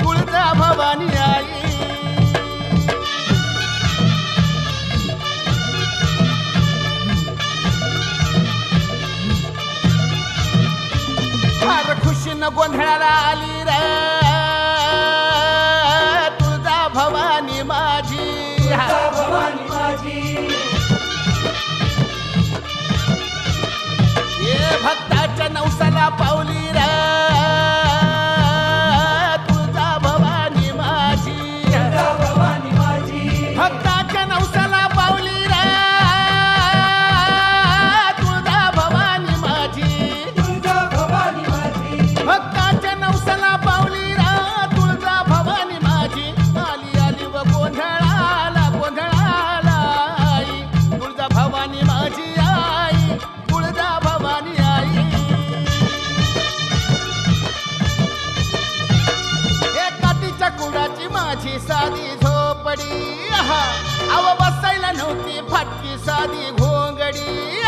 तुळजा भवानी आई. फार खुशीनं गोंधळाला आली रे. तुळजा भवानी माझी. भवानी माझी. हे भक्ताच्या नवसाला पावली रे. आव बसायला नव्हती फाटकी साधी घोंगडी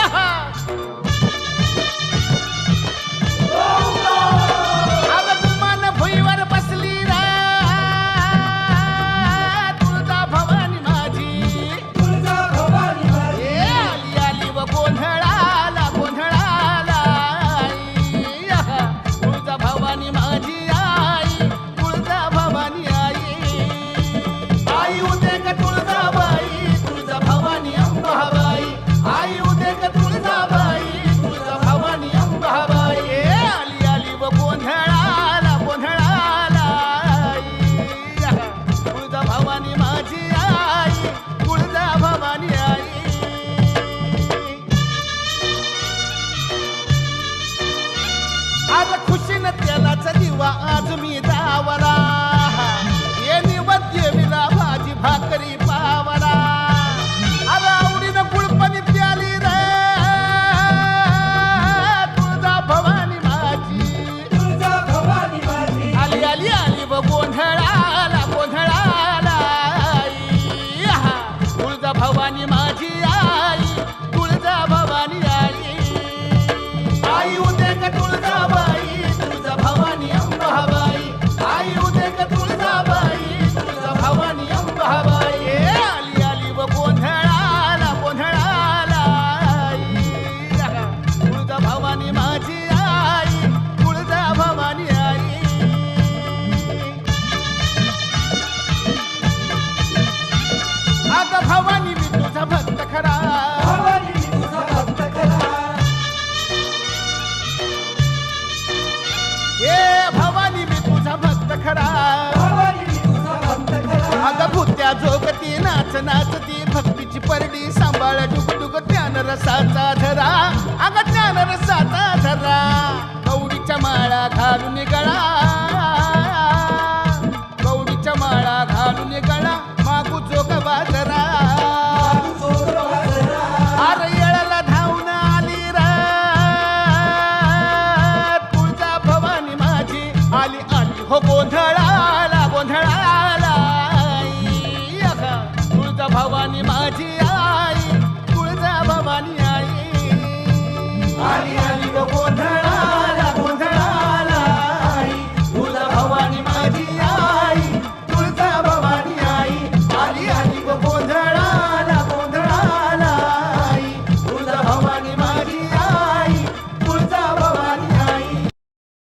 கட்டுள்ளாவ राग भुत्या जोगती नाच नाचती भक्तीची परडी सांभाळ डुग डुग ज्ञान रसाचा धरा. अग ज्ञान रसाचा धरा. गौरीच्या माळा घालून गळा. गौरीच्या माळा घालून गळा मागू जोग बाजरा धावून आली रा. भवानी माझी आली. हो गोंधळाला गोंधळाला.